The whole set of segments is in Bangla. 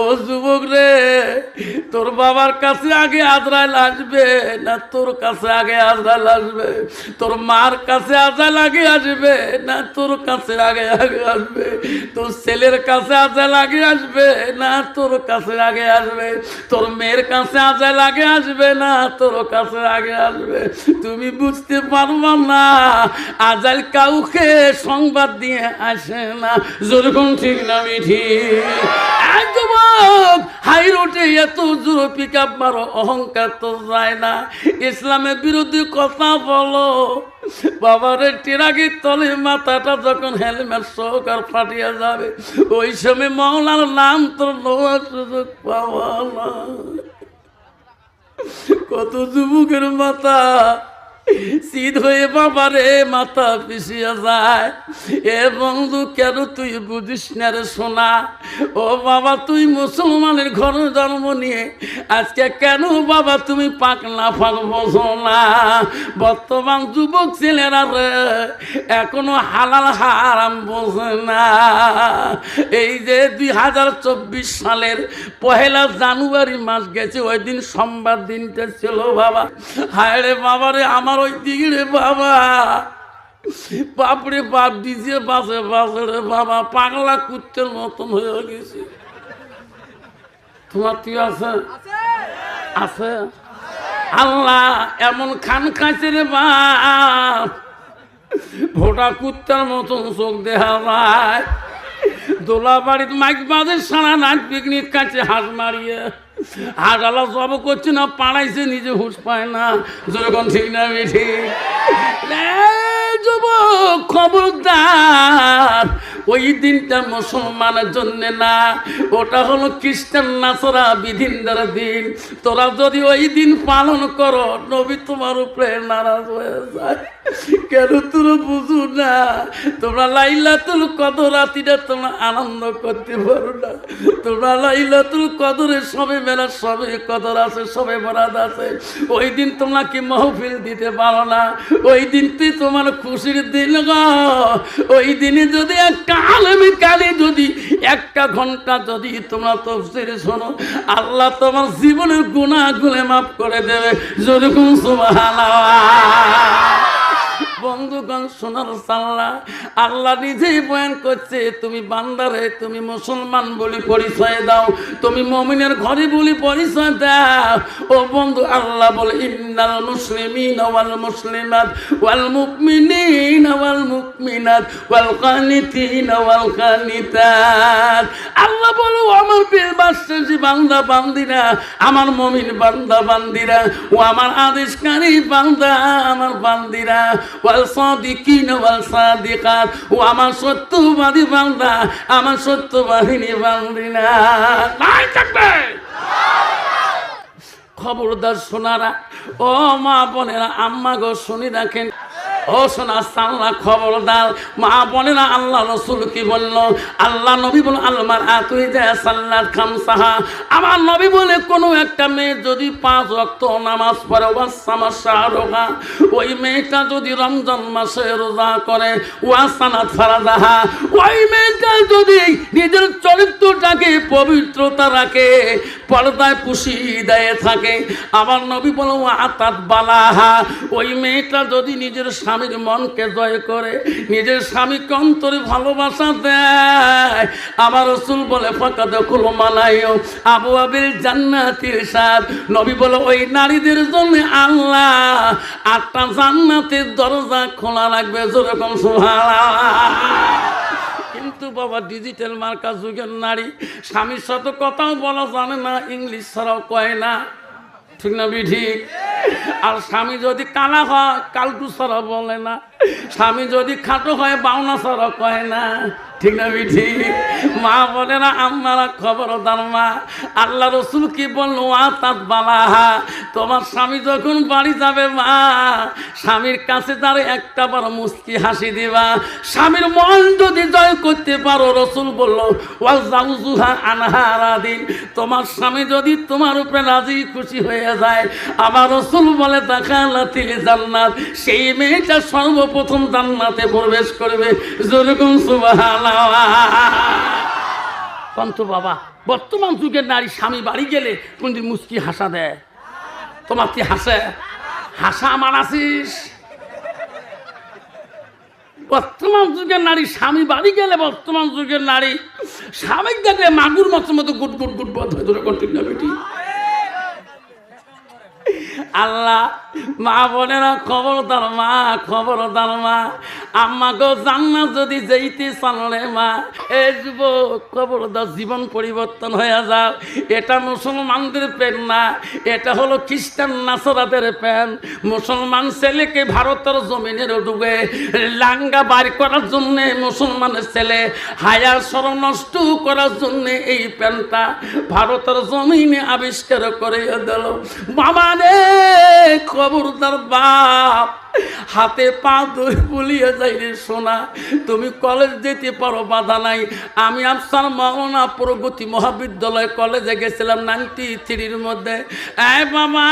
ও যুবক রে, তোর বাবার কাছে আগে আজরাইল আসবে না তোর কাছে আগে আজরাইল আসবে? তোর মার কাছে আজরাইল আগে আসবে না তোর কাছে আগে আগে আসবে? তোর ছেলের কাছে আজরাইল আগে আসবে না তোর কাছে আগে আসবে? তোর মেয়ের কাছে আজরাইল আগে আসবে না তোর কাছে আগে আসবে? তুমি বুঝতে পারবা না আজাইল কাউকে সংবাদ দিয়ে আসে না। যেরকম ঠিক না মিঠি এই যুবক হাই রোডে এত জোর পিক আপ মারো, অহংকার তো যায় না। ইসলামের বিরুদ্ধে কথা বলো। বাবারে তলে মাথাটা যখন হেলমেট সহকার ফাটিয়া যাবে, ওই সময় মৌলার নাম তোর নেওয়ার সুযোগ পাওয়া না। কত যুবকের মাথা শীত হয়ে বাবারে মাথা পিছিয়ে যায়। এ বন্ধু, কেন তুই বুঝিস না রে সোনা? ও বাবা, তুই মুসলমানের ঘর জন্ম নিয়ে আজকে কেন বাবা তুমি পাক না ফাঁক বোঝো না? বর্তমান যুবক ছেলেরা রে, এখনও হালাল হারাম বোঝে না। এই যে দুই হাজার চব্বিশ সালের পহেলা জানুয়ারি মাস গেছে, ওই দিন সোমবার দিনটা ছিল বাবা। হায় রে বাবা রে আমার ওই দিকে রে বাবা। বাপরে বাপ দিছে বাসে বাসে রে বাবা। পাগলা কুত্তের মতন হয়ে গেছে। তোমার কি আছে? আছে। আল্লাহ এমন খান খাইছে রে বাপ। ভোটা কুত্তার মতন চোখ দেহা যায় দোলা বাড়ির মাইক বাজে সারা নাচ পিকনিক কাছে হাঁস মারিয়ে। হাঁস আলা জব করছে না, পাড়াইছে, নিজে হুঁশ পায় না। যেরকম ঠিক না বেঠি যুবক, খবরদার, ওই দিনটা মুসলমানের জন্য না। ওটা হলো খ্রিস্টান নাচরা বিধিনদার দিন। তোরা যদি ওই দিন পালন করো, নবী তোমার উপরে নারাজ হয়ে যায়। কেন তোরা বুঝু না? তোমরা লাইলাতুল কদর রাতিটা তোমরা আনন্দ করতে পারো না। তোমরা লাইলাতুল কদরে সবে মেলা, সবে কদর আছে, সবে বরাদ আছে। ওই দিন তোমরা কি মহফিল দিতে পারো না? ওই দিনটি তোমার খুশির দিন ওই দিনে যদি একটা আলমী কালে যদি একটা ঘণ্টা যদি তোমরা তফসির শোনো, আল্লাহ তোমার জীবনের গুণাগুলো মাফ করে দেবে। যেরকম সুবহানাল্লাহ। বন্ধুগণ সোনার সাল্লাহ, আল্লাহ নিজেই বয়ান করছে, তুমি বান্দারে, তুমি মুসলমান বলি পরিচয় দাও, তুমি মমিনের ঘরে বলি পরিচয় দাও। ও বন্ধু, আল্লাহ বলে, ইন্নাল মুসলিমিন ওয়াল মুসলিমাত, ওয়াল মুকমিনিন ওয়াল মুকমিনাত ওয়াল কানিতিন ওয়াল কানিতাত। আল্লাহ বলো আমার বীর বাসী বান্দা, বান্দিরা, আমার মমিন বান্দা, বান্দিরা, ও আমার আদেশকারী বান্দা, আমার বান্দিরা ওয়াল সাদিকিন ওয়াল সাদিকাত। ও আমার সত্যবাদী বান্দা আমার সত্যবাহিনী বান্দিনা নাই থাকবে। খবরদার সোনারা ও মা বোনেরা আম্মা গো শুনি রাখেন। ও সোনা সাল্লাহ খবরদার মা বোনেরা আল্লাহ রসুল কি বলল? আল্লাহ নবী বল আলমার আতুই যায় সাল্লার খামসাহা। আমার নবী বলে, কোনো একটা মেয়ে যদি পাঁচ রক্ত নামাজ পড়ে রোগা ওই মেয়েটা যদি রমজান মাসে রোজা করে ফারাদাহা, ওই মেয়েটা যদি নিজের চরিত্রটাকে পবিত্রতা রাখে, পর্দায় পুষি দেয় থাকে, আমার নবী বলো আতাত বালাহা, ওই মেয়েটা যদি নিজের স্বামীর মনকে জয় করে নিজের স্বামীকে অন্তরে ভালোবাসা দেয়। আমার রসুল বলে ফাঁকা দেখল মানাইও আবু আবির জান্নাতির সাদ নবী বলে, ওই নারীদের জন্য আল্লাহ আটটা জান্নাতের দরজা খোলা রাখবে যেরকম সুহারা কিন্তু বাবা ডিজিটাল মার্কা যুগের নারী, স্বামীর সাথে কথাও বলা জানে না, ইংলিশ ছাড়াও কয় না। ঠিক না ঠিক আর স্বামী যদি কানা হয় কালটু সরা বলে না। স্বামী যদি খাটো হয় বাউনা ছাড়া কয় না। ঠিক না ঠিক মা বলে না আপনারা খবরদার মা। আল্লাহ রসুল কি বলল? আ তাত বালাহা। তোমার স্বামী যখন বাড়ি যাবে, মা, স্বামীর কাছে তার একটা বার মুস্কি হাসি দিবা। স্বামীর মন যদি জয় করতে পারো, রসুল বলল ওয়াল জাউজুহা আনহারা দিন। তোমার স্বামী যদি তোমার উপরে রাজি, খুশি হয়ে যায় আমার রসুল বলে, দেখালাতিল জান্নাত। সেই মেয়েটা সর্বপ্রথম জান্নাতে প্রবেশ করবে। যেরকম বাবা, বর্তমান যুগের নারী স্বামী বাড়ি গেলে কোনদিন মুস্কি হাসা দেয়? তোমার কি হাসে? হাসা মানাসিস বর্তমান যুগের নারী স্বামী বাড়ি গেলে বর্তমান যুগের নারী স্বামী দেখলে মাগুর মতো মতো গুট গুট গুট বধ হয়ে। ধরে কন্টিনিউ, বেটি। আল্লাহ, মা বোনেরা খবরদার মা খবরদার মা। আম্মা গো, জান্নাত যদি যেইতে চালরে মা, এ যুবক, খবরদার জীবন পরিবর্তন হয়ে যাও। এটা মুসলমানদের প্যান না, এটা হলো খ্রিস্টান নাসরাদের প্যান মুসলমান ছেলেকে ভারতের জমিনের ডুবে লাঙ্গা বাড়ি করার জন্য মুসলমানের ছেলে, হায়ার সর নষ্ট করার জন্য এই প্যান্টটা ভারতের জমিনে আবিষ্কার করে দিল। বাবা রে খবরদার বাপ। হাতে পা ধরে বলিয়ে যাই রে সোনা, তুমি কলেজ যেতে পারো, বাধা নাই। আমি আফসার মাওনা প্রগতি মহাবিদ্যালয় কলেজে গেছিলাম নাইনটি থ্রির মধ্যে। এ বাবা,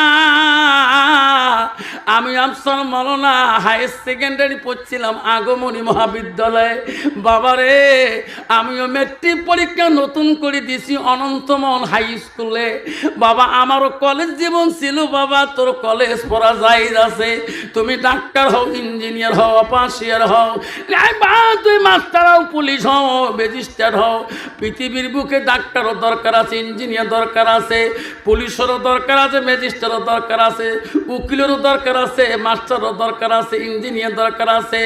আমি আফসার মাওনা হায়ার সেকেন্ডারি পড়ছিলাম আগমনী মহাবিদ্যালয়ে। বাবারে আমিও মেট্রিক পরীক্ষা নতুন করে দিছি অনন্তমন হাই স্কুলে বাবা, আমারও কলেজ জীবন ছিল, বাবা, তোর কলেজ পড়া যাই আছে। তুমি ডাক্তার হও ইঞ্জিনিয়ার হও অপাসিয়ার হও বা তুই মাস্টার হও পুলিশ হও ম্যাজিস্ট্রেট হও পৃথিবীর বুকে ডাক্তারও দরকার আছে ইঞ্জিনিয়ার দরকার আছে পুলিশেরও দরকার আছে ম্যাজিস্ট্রেটও দরকার আছে উকিলেরও দরকার আছে মাস্টারও দরকার আছে ইঞ্জিনিয়ার দরকার আছে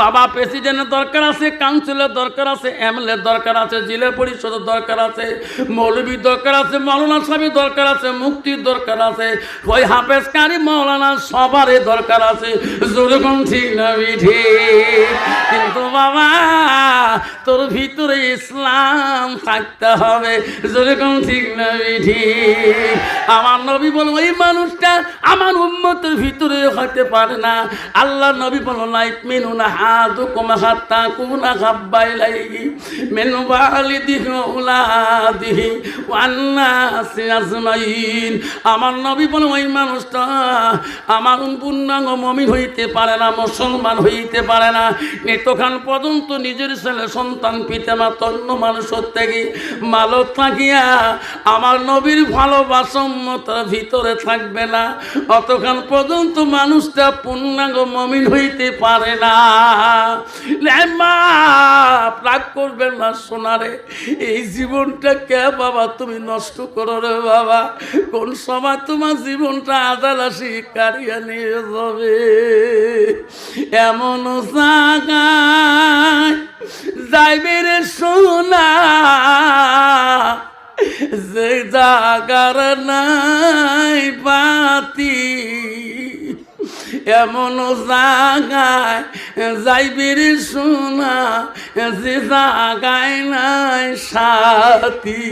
বাবা প্রেসিডেন্টের দরকার আছে কাউন্সিলের দরকার আছে এমএলএর দরকার আছে জেলা পরিষদের দরকার আছে মৌলবীর দরকার আছে মৌলানা সাহেবের দরকার আছে মুক্তির দরকার আছে ওই হাফেজকারী মৌলানা সবারই দরকার আছে যেরকম ঠিক না কিন্তু বাবা, তোর ভিতরে ইসলাম থাকতে হবে। যেরকম ঠিক না ঠিক আমার নবী বল ওই মানুষটা আমার উন্মতের ভিতরে হতে পারে না। আল্লাহ নবী বল লাইফ মেনু না হাতু কমা হাত্তা কুনা খাব্বাই মেনু বালি দিহ উলা দিহি ওয়ান্না আমার নবী বল ওই মানুষটা আমার পূর্ণাঙ্গ মমিন হইতে পারে না, মুসলমান হইতে পারে না। এতক্ষণ পর্যন্ত নিজের ছেলে, সন্তান পিতা মা তন্ন মানুষের থেকে মালক থাকিয়া আমার নবীর ভালোবাসমতার ভিতরে থাকবে না। অতক্ষণ পর্যন্ত মানুষটা পূর্ণাঙ্গ মমিন হইতে পারে না। লে মা, রাগ করবেন না সোনারে, এই জীবনটা কে বাবা তুমি নষ্ট করো রে বাবা। কোন সময় তোমার জীবনটা আদালাসি কারিয়া নিয়ে যাবে? এমন জাগায় যাইবে রে সোনা, যে জাগার নাই পাতি এমন জাগায় যাইবে রে সোনা, যে জাগায় নাই সাথী।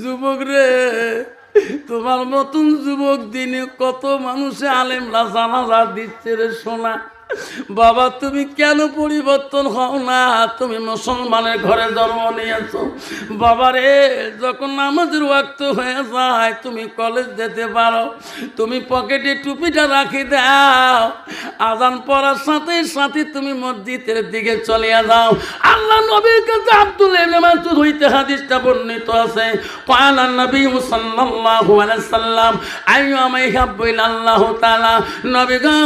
যুবক রে তোমার মতন যুবক দিনে কত মানুষে আলেমরা জানাজা দিচ্ছে রে সোনা। বাবা, তুমি কেন পরিবর্তন হও না? তুমি মুসলমানের ঘরে জন্ম নিয়েছো। বাবা রে, যখন নামাজের ওয়াক্ত হয়ে যায়, তুমি কলেজ যেতে পারো। তুমি পকেটে টুপিটা রাখি দাও। আজান পড়ার সাথে সাথে তুমি মসজিদের দিকে চলে যাও। আল্লাহ নবীর কাছে আব্দুল মাসুদ হইতে হাদিসটা বর্ণিত আছে। পালা নবী সাল্লাল্লাহু সাল্লাম আইয়ু আমাই হাব্বুল আল্লাহ তাআলা। নবী গো,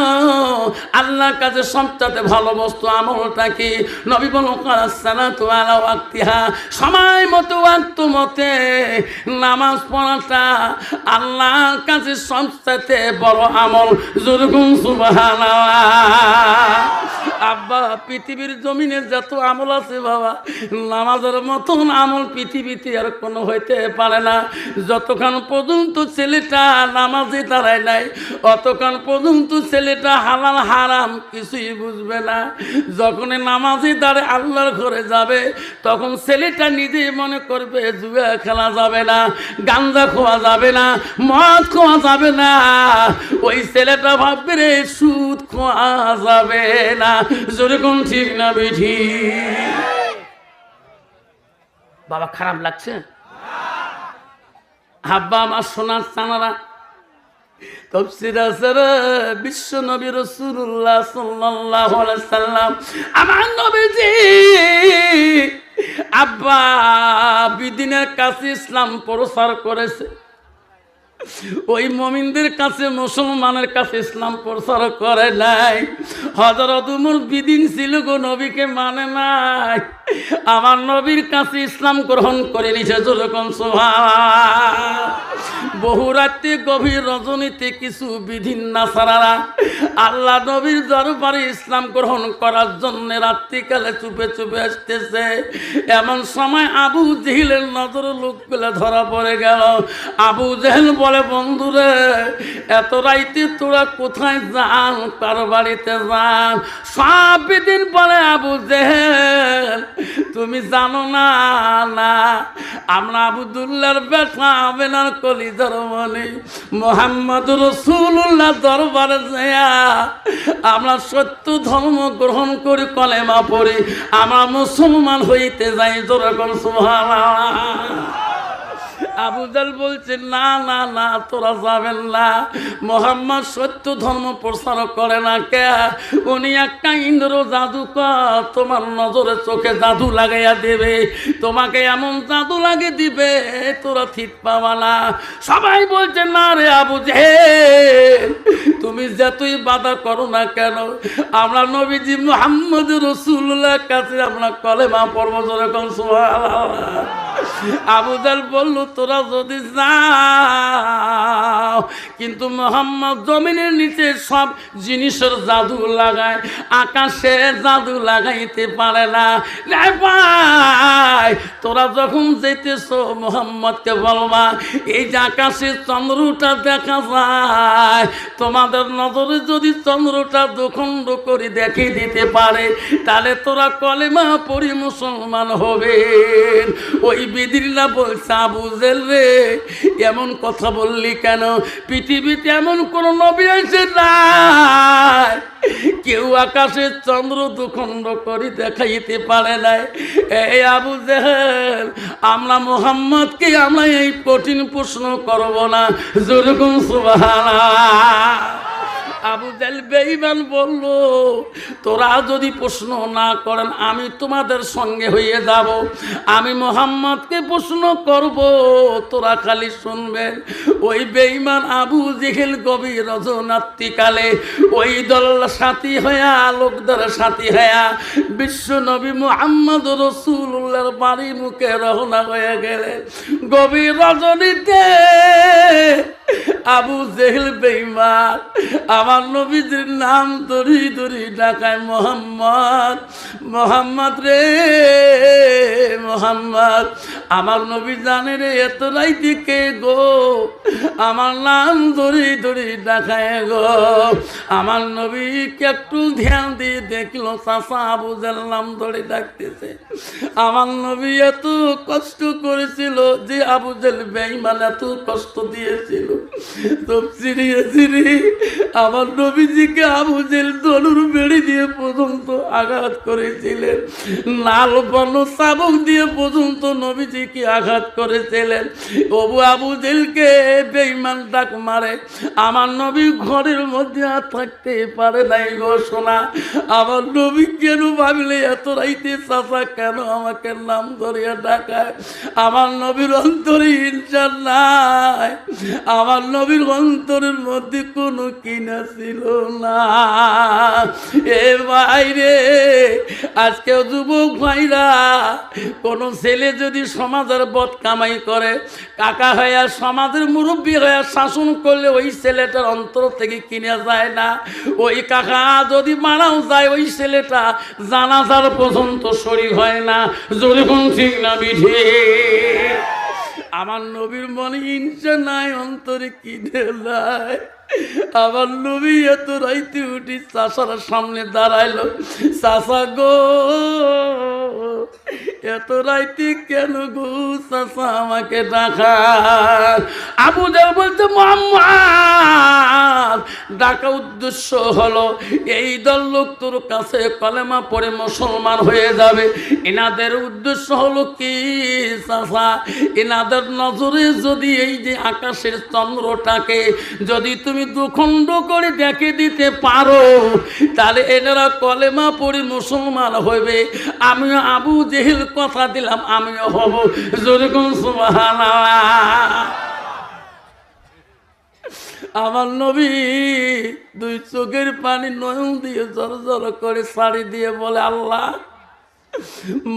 আল্লাহ কাছে সবচাইতে ভালো বস্তু, আমলটা কি? নবী বলো সালাতু সময় মতো আত্ম মতে নামাজ পড়াটা আল্লাহর কাছে সবচাইতে বড় আমল। সুবহানাল্লাহ। আব্বা, পৃথিবীর জমিনে যত আমল আছে বাবা, নামাজের মতন আমল পৃথিবীতে আর কোনো হইতে পারে না। যতক্ষণ পর্যন্ত ছেলেটা নামাজে দাঁড়ায় নাই, অতক্ষণ পর্যন্ত ছেলেটা হালাল, হারাম কিছুই বুঝবে না। যখন নামাজে দাঁড়ায় আল্লাহর ঘরে যাবে, তখন ছেলেটা নিজেই মনে করবে, জুয়া খেলা যাবে না গান্দা খোয়া যাবে না, মদ খোয়া যাবে না। ওই ছেলেটা ভাববে, রে, সুদ খোয়া যাবে না। যেরকম ঠিক না, বেঠি? বাবা, খারাপ লাগছে? হাব্বা আমার সোনার চানারা তফসির আসরে বিশ্ব নবী রসুল্লাহ সাল্লাহ সাল্লাম, আমার নবীজি আব্বা বিদিনের কাছে ইসলাম প্রসার করেছে। ওই মমিনদের কাছে মুসলমানের কাছে ইসলাম প্রচার করে নাই। হজরত উমর বিদিন ছিল গো, নবীকে মানে নাই। আমার নবীর কাছে ইসলাম গ্রহণ করে নিছে যেরকম সোভা বহু রাত্রে গভীর রজনীতে কিছু বিধিন না নাসারারা আল্লাহ নবীর দরবারে ইসলাম গ্রহণ করার জন্য রাত্রিকালে চুপে চুপে আসতেছে। এমন সময় আবু জেহিলের নজর লোকগুলো ধরা পড়ে গেল। আবু জেহেল বলে, বন্ধুরে, এত রাইতে তোরা কোথায় যান? কার বাড়িতে যান? সব বিদিন বলে, আবু জেহেল, তুমি জানো না না, আমরা আবুদুল্লাহর বেটা আবেনার কলি ধর্মনি মোহাম্মদ রসুল্লাহ দরবারে যায়া আমরা সত্য ধর্ম গ্রহণ করি, কলেমা পড়ি। আমরা মুসলমান হইতে যাই যেরকম সুবহানাল্লাহ। আবু জাল বলছে, না না না, তোরা যাবেন না। মোহাম্মদ সত্য ধর্ম প্রচার করে না কে? উনি একটা ইন্দ্র জাদুকর। তোমার নজরে চোখে জাদু লাগাইয়া দেবে। তোমাকে এমন জাদু লাগে দিবে, তোরা ঠিক পাবা না। সবাই বলছে, না রে আবু জে তুমি যতই বাধা করো না কেন? আমরা নবীজি মোহাম্মদ রসুল্লাহ কাছে আমরা কলেমা পর্ব যেরকম, সুবহানাল্লাহ। আবুদাল বলল তোরা যদি যাও, কিন্তু মোহাম্মদ জমিনের নিচে সব জিনিসের জাদু লাগায়, আকাশে জাদু লাগাইতে পারে না। তোরা যখন যেতেছ মোহাম্মদকে বলবা, এই যে আকাশে চন্দ্রটা দেখা যায়, তোমাদের নজরে যদি চন্দ্রটা দুখণ্ড করে দেখিয়ে দিতে পারে, তাহলে তোরা কলেমা পড়ি মুসলমান হবে ওই বিদিরা বলছে, আবু রে এমন কথা বললি কেন? পৃথিবীতে এমন কোন নবী আছে না কেউ আকাশের চন্দ্র দুখণ্ড করে দেখাইতে পারে নাই। এই আবু জেহেল, আমরা মোহাম্মদকে আমরা এই কঠিন প্রশ্ন করব না। যেরকম সুবহানা আবু জাল বেঈমান বলল, তোরা যদি প্রশ্ন না করেন, আমি তোমাদের সঙ্গে হয়ে যাব। আমি মোহাম্মদকে প্রশ্ন করব, তোরা খালি শুনবেন ওই বেঈমান আবু জেহেল গভীর রজনাত্রিকালে ওই দল সাথী হয়া লোকদের সাথী হয়া বিশ্ব নবী মোহাম্মদ রসুল্লাহর বাড়ি মুখে রওনা হয়ে গেলেন গভীর রজনীতে আবু জেহেল বেঈমান আমার নবীজির নাম ধরি ধরি ডাকায়, মোহাম্মদ মোহাম্মদ রে, মোহাম্মদ, আমার নবী জানে রে এত রাইতে কে গো? আমার নাম ধরি ধরি ডাকায় গো। আমার নবীকে একটু ধ্যান দিয়ে দেখল চাষা জেল নাম ধরে ডাকতেছে। আমার নবী এত কষ্ট করেছিল যে আবু জেল বেঈমান এত কষ্ট দিয়েছিল। তো চিরিয়ে চিরি আমার নবীজিকে আবু জেল বেড়ি দিয়ে পর্যন্ত আঘাত করেছিলেন। লাল বন চাবক দিয়ে পর্যন্ত নবীজিকে আঘাত করেছিলেন। অবু আবু জেলকে বেঈমান ডাক মারে। আমার নবী ঘরের মধ্যে আর থাকতে পারে নাই সোনা। আমার নবী কেন ভাবলে এত রাইতে চাষা কেন আমাকে নাম ধরিয়া ডাকায়? আমার নবীর অন্তরে ইনসান নাই। আমার নবীর অন্তরের মধ্যে কোনো কিনা ছিল না। এ বাইরে আজকে যুবক ভাইরা, কোন ছেলে যদি সমাজের বদ কামাই করে, কাকা হইয়া সমাজের মুরব্বী হইয়া শাসন করলে ওই ছেলেটার অন্তর থেকে কিনে যায় না। ওই কাকা যদি মারাও যায়, ওই ছেলেটা জানাজার পর্যন্ত শরীর হয় না। কোন ঠিক না, বিধি? আমার নবীর মনে হিংসা নাই, অন্তরে কি নাই আমার নবী এত রাইতে উঠি চাষার সামনে দাঁড়াইলো, চাষা গো, এত রাইতে কেন গো চাষা আমাকে ডাকা? আবু দেব বলতে মোহাম্মদ, ডাকা উদ্দেশ্য হলো, এই দল লোক তোর কাছে কলেমা পড়ে মুসলমান হয়ে যাবে। এনাদের উদ্দেশ্য হলো কি, চাষা? এনাদের নজরে যদি এই যে আকাশের চন্দ্রটাকে যদি তুমি তুমি দুখণ্ড করে দেখে দিতে পারো, তাহলে এনারা কলেমা পড়ি মুসলমান হইবে। আমিও আবু জেহেল কথা দিলাম, আমিও হব। যেরকম আমার নবী দুই চোখের পানি নয়ন দিয়ে জর জর করে শাড়ি দিয়ে বলে, আল্লাহ,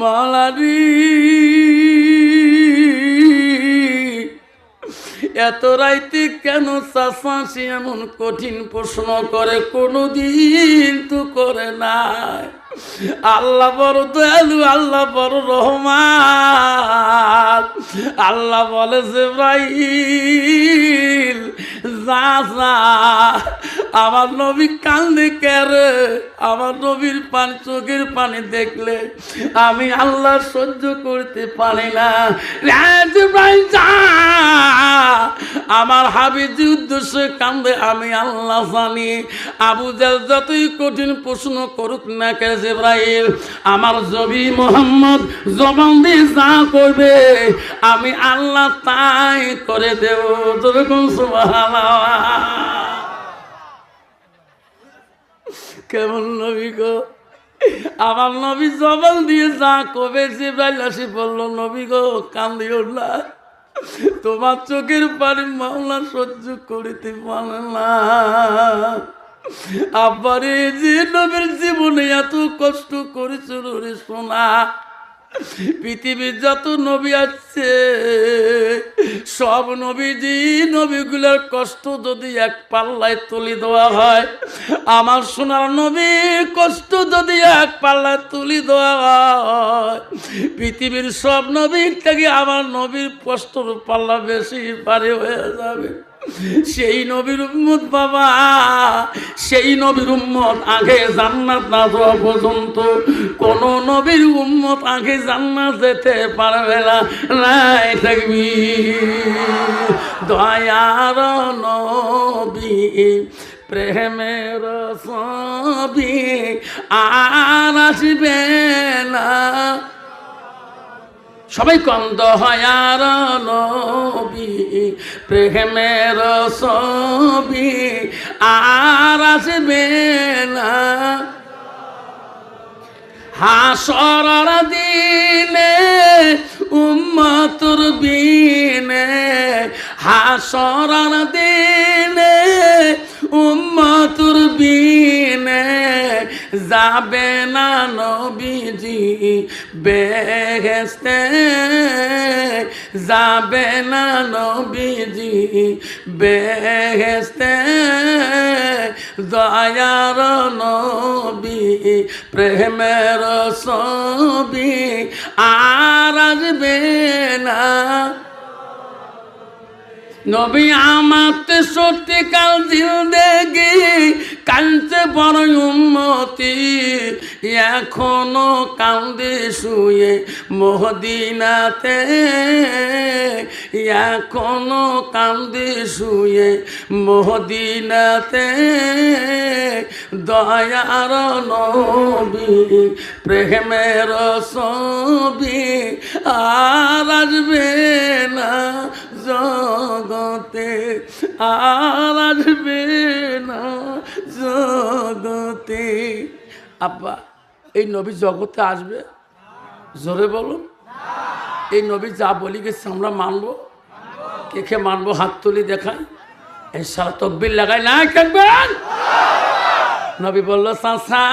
মালারি এত রাইতে কেন চাষাশি এমন কঠিন প্রশ্ন করে? কোনোদিন তো করে নাই। আল্লাহ বড় দয়ালু, আল্লাহ বড় রহমান। আল্লাহ বলে যে ভাই যা যা। আমার নবী কান্দে কেরে? আমার নবীর পানি, চোখের পানি দেখলে আমি আল্লাহ সহ্য করতে পারি না। আমার হাবিজি উদ্দেশ্যে কান্দে আমি আল্লাহ জানি। আবু জাল যতই কঠিন প্রশ্ন করুক না কে জিব্রাইল, আমার জবি মোহাম্মদ জবান দিয়ে যা করবে, আমি আল্লাহ তাই করে দেব। যেরকম সুবহানাল্লাহ। কেমন নবী গো? আমার নবী জবান দিয়ে যা কবে জিব্রাইল সে বলল, নবী গো কান্দিও না। তোমার চোখের পানি মাওলা সহ্য করিতে পারে না। আবার যে নবীর জীবনে এত কষ্ট করেছিল রে সোনা পৃথিবীর যত নবী আছে, সব নবীজি, নবীগুলোর কষ্ট যদি এক পাল্লায় তুলি দেওয়া হয়, আমার সোনার নবীর কষ্ট যদি এক পাল্লায় তুলি দেওয়া হয়, পৃথিবীর সব নবীর থেকে আমার নবীর কষ্টর পাল্লা বেশি পারে হয়ে যাবে। সেই নবীর উম্মত বাবা, সেই নবীর উম্মত আগে জান্নাত না যাওয়া পর্যন্ত। কোন নবীর উম্মত আগে জান্নাত যেতে পারবে না। নাই থাকবি দয়ার নবী, প্রেমের সবি আর আসবে না। সবাই কন্দ হয়ার নবী, প্রেমের ছবি আর আসবে না। হাসর দিনে, উম্মতুর বিনে, হাসর দিনে, উম্মতুর বিনে যাবে না নবীজি বেহেস্তে যাবে না নবীজি বেহেস্তে দয়ার নবী, প্রেমের ছবি আর আসবে না। নবী আমাতে সত্যিকাল জিন্দেগি কান্দে বড় উন্মতি। এখনও কান্দে শুয়ে মহদিনাতে। এখনও কান্দে শুয়ে মহদিনাতে। দয়ার নবী, প্রেমের ছবি আর আসবে না। জগতে আর আসবে না জগতে। আব্বা, এই নবী জগতে আসবে? জোরে বলুন। এই নবী যা বলি গেছে আমরা মানবো। কে কে মানবো? হাত তুলি দেখাই। এই সারা তকবির লাগাই। না থাকবেন নবী বলল চাষা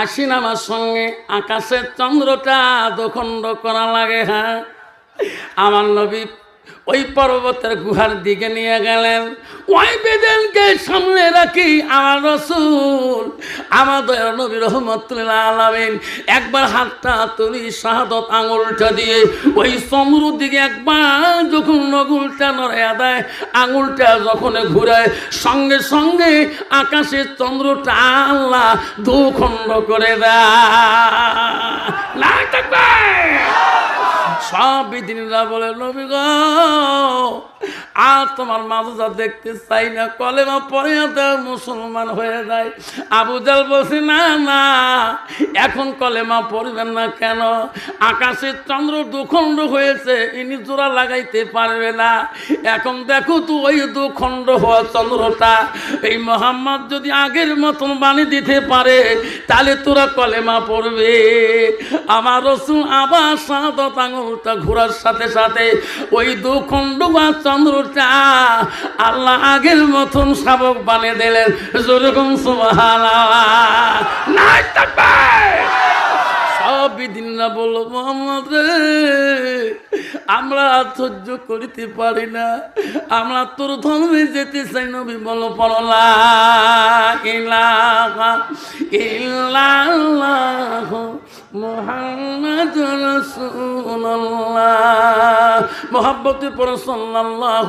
আসিন আমার সঙ্গে। আকাশের চন্দ্রটা দখণ্ড করা লাগে হ্যাঁ? আমার নবী ওই পর্বতের গুহার দিকে নিয়ে গেলেন। ওই বেদেনকে সামনে রাখি আমার রসুল আমাদের নবী রহমতুল্লাহ আলামিন। একবার হাতটা তুলি শাহাদত আঙুলটা দিয়ে, ওই চন্দ্রর দিকে একবার যখন নগুলটা নড়ে দেয়, আঙুলটা যখন ঘুরায়, সঙ্গে সঙ্গে আকাশের চন্দ্রটা আল্লাহ দুখণ্ড করে দেয়। সব বিধিনীরা বলে, নবী গো! know. আর তোমার মাজা দেখতে চাই না, কলেমা পরে মুসলমান হয়ে যায়। আবু জাল বলছে, না না, এখন কলেমা পড়বেন না কেন? আকাশের চন্দ্র দুখণ্ড হয়েছে, ইনি জোড়া লাগাইতে পারবে না। এখন দেখো তো ওই দুখণ্ড হওয়া চন্দ্রটা। এই মোহাম্মদ যদি আগের মতন বাণী দিতে পারে, তাহলে তোরা কলেমা পড়বে। আমার রসুন আবার সাদত আঙুলটা ঘোরার সাথে সাথে ওই দুখণ্ড বা আল্লাহ আগের মতন শাবক বানিয়ে দিলেন। যেরকম সব আমরা সহ্য করিতে পারি না। আমরা তোর ধর্মে যেতে চাই, নবী বলো পড়লা ইলাহা মুহাম্মাদ মোহাব্বতে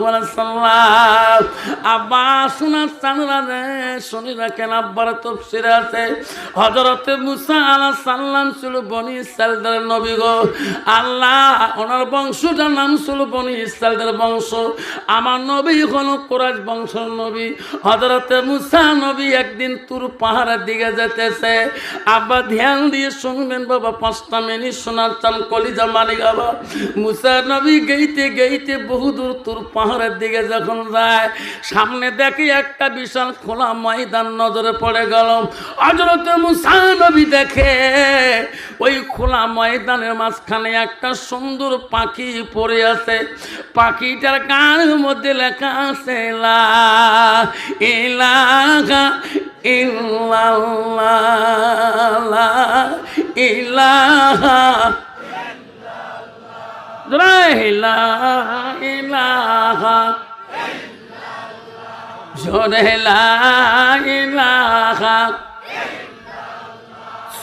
আলাইহি সাল্লাম। আব্বা, শোনা চানরা রাখেন, আব্বার আছে। মুসা ছিল বনি নবী গো। আল্লাহ, ওনার বংশটার নাম ছিল বনি ইসরায়েলদের বংশ। আমার নবী হলো কোরাজ বংশের নবী। হযরতে মুসা নবী একদিন তুর পাহাড়ের দিকে যেতেছে। আব্বা ধ্যান দিয়ে শুনবেন বাবা, পাঁচটা মিনিট সোনার চান কলিজা মানে বাবা। মুসা নবী গেইতে গেইতে বহুদূর তোর পাহাড়ের দিকে যখন যায়, সামনে দেখে একটা বিশাল খোলা ময়দান নজরে পড়ে গেল। অজরতে মুসা নবী দেখে ওই খোলা ময়দানের মাঝখানে একটা সুন্দর পাখি পড়ে আছে। পাখিটার গানের মধ্যে লেখা আছে ইলাহা জোরে লা ইলাহা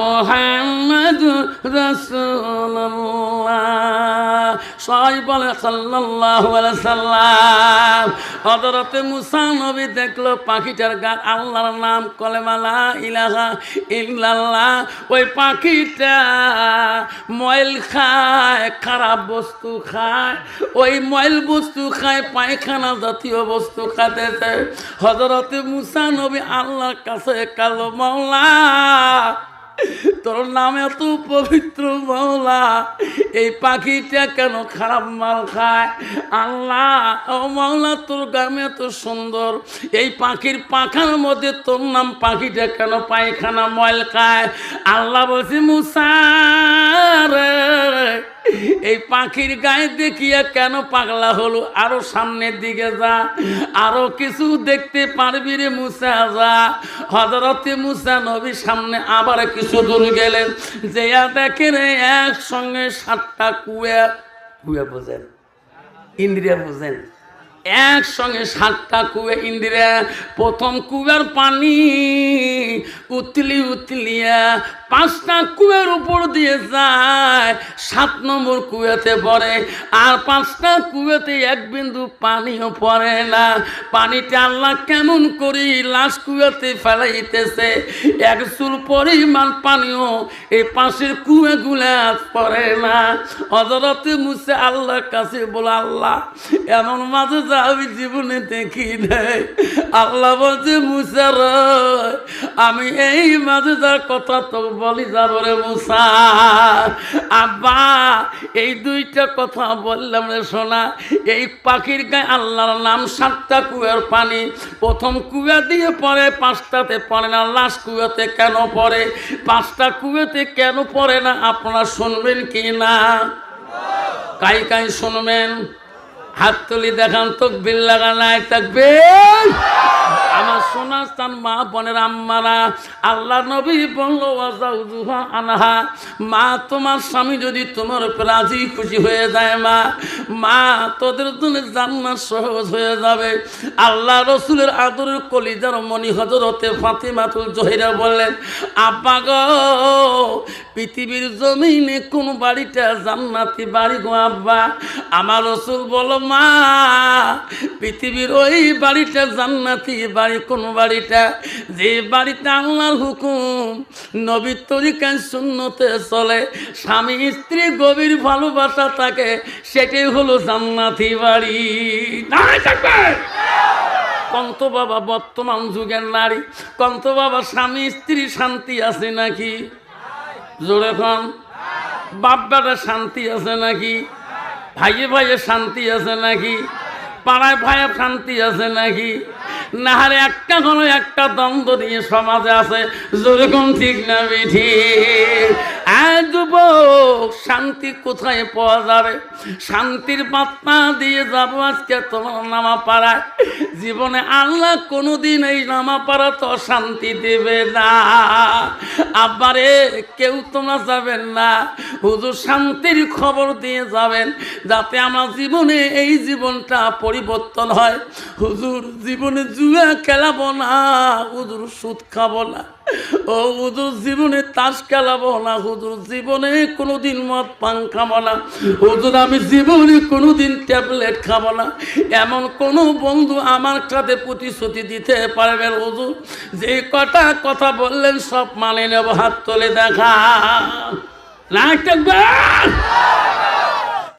মোহাম্মদ রসুল্লাহ সবাই বলে সাল্লাল্লাহু আলাইহি সাল্লাম। হযরতে মুসা নবী দেখল পাখিটার গান আল্লাহর নাম কলেমালা ইলাহা ইল্লাল্লাহ। ওই পাখিটা ময়ল খায়, খারাপ বস্তু খায়। ওই ময়ল বস্তু খায়, পায়খানা জাতীয় বস্তু খাতেছে হযরতে মুসা নবী আল্লাহর কাছে কালো মাওলা। তোর নাম এত পবিত্র মাওলা, এই পাখিটা কেন খারাপ মাল খায়? আল্লাহ, ও মাওলা, তোর গ্রামে এত সুন্দর। এই পাখির পাখার মধ্যে তোর নাম পাখিটা কেন পায়খানা ময়ল খায়? আল্লাহ বলছি মুসারে এই পাখির গায়ে দেখিয়া কেন পাগলা হলো? আরও সামনের দিকে যা, আরও কিছু দেখতে পারবি রে মুসা, যা। হজরতে মুসা নবী সামনে আবার কিছু দূর গেলেন যে দেখেন একসঙ্গে সাতটা কুয়া কুয়া বোঝেন, ইন্দ্রিয়া বোঝেন। একসঙ্গে সাতটা কুয়ে ইন্দিরা প্রথম কুয়ার পানি উতলি উতলিয়া পাঁচটা কুয়ার উপর দিয়ে যায়, সাত নম্বর কুয়াতে পড়ে। আর পাঁচটা কুয়াতে এক বিন্দু পানিও পড়ে না। পানিটা আল্লাহ কেমন করি লাশ কুয়াতে ফেলাইতেছে। এক চুল পরিমাণ পানিও এই পাশের কুয়াগুলা পড়ে না। হজরতে মুসে আল্লাহর কাছে বলে, আল্লাহ, এমন মাঝে যা আমি জীবনে দেখি নাই। আল্লাহ বলছে মুসার আমি এই মাঝে যার কথা তো বলি যাব রে মুসা। আব্বা, এই দুইটা কথা বললাম রে শোনা এই পাখির গায়ে আল্লাহর নাম সাতটা কুয়ার পানি। প্রথম কুয়া দিয়ে পড়ে, পাঁচটাতে পড়ে না লাস্ট কুয়াতে কেন পড়ে? পাঁচটা কুয়াতে কেন পড়ে না, আপনারা শুনবেন কি না? কাই কাই শুনবেন? হাত তুলি দেখান তো বিল লাগা নাই থাকবে আমার সোনা স্থান মা বোনের আম্মারা আল্লাহ নবী বলল আনহা। মা, তোমার স্বামী যদি তোমার রাজি খুশি হয়ে যায়, মা মা, তোদের জন্য জান্নাত সহজ হয়ে যাবে। আল্লাহ রসুলের আদরের কলিজার মণি হজরতে ফাতিমাতুল জহিরা বললেন, আব্বা গো, পৃথিবীর জমিনে কোন বাড়িটা জান্নাতি বাড়ি গো, আব্বা? আমার রসুল বলো মা, পৃথিবীর ওই বাড়িটা, জান্নাতি বাড়ি, কোন বাড়িটা? যে বাড়িটা আল্লাহর হুকুম, নবীর তরিকায় শূন্যতে চলে, স্বামী, স্ত্রী গভীর ভালোবাসা থাকে, সেটাই হলো জান্নাতি বাড়ি। কন্ত বাবা বর্তমান যুগের নারী, কন্ত বাবা স্বামী, স্ত্রী শান্তি আছে নাকি? জোরে খান বাপ শান্তি আছে নাকি? ভাইয়ে ভাইয়ে শান্তি আছে নাকি? পাড়ায় ভাইয়ে শান্তি আছে নাকি? নাহারে একটা কোনো একটা দ্বন্দ্ব নিয়ে সমাজে আছে যেরকম ঠিক না যুবক শান্তি কোথায় পাওয়া যাবে? শান্তির বার্তা দিয়ে যাব আজকে তোমার নামা পাড়ায়। জীবনে আল্লাহ কোনোদিন এই নামা পাড়া তো শান্তি দেবে না। আবারে কেউ তোমরা যাবেন না। হুজুর শান্তির খবর দিয়ে যাবেন যাতে আমার জীবনে এই জীবনটা পরিবর্তন হয়। হুজুর, জীবনে জুয়া খেলাবো না। হুজুর, সুদ খাব না। ও হুজুর জীবনে তাস খেলাবো না, হুজুর জীবনে কোনোদিন মদ, পান খাব না। হুজুর, আমি জীবনে কোনোদিন ট্যাবলেট খাব না। এমন কোনো বন্ধু আমার সাথে প্রতিশ্রুতি দিতে পারবেন হুজুর। যে কটা কথা বললেন সব মানে নেব, হাত তোলে দেখা। না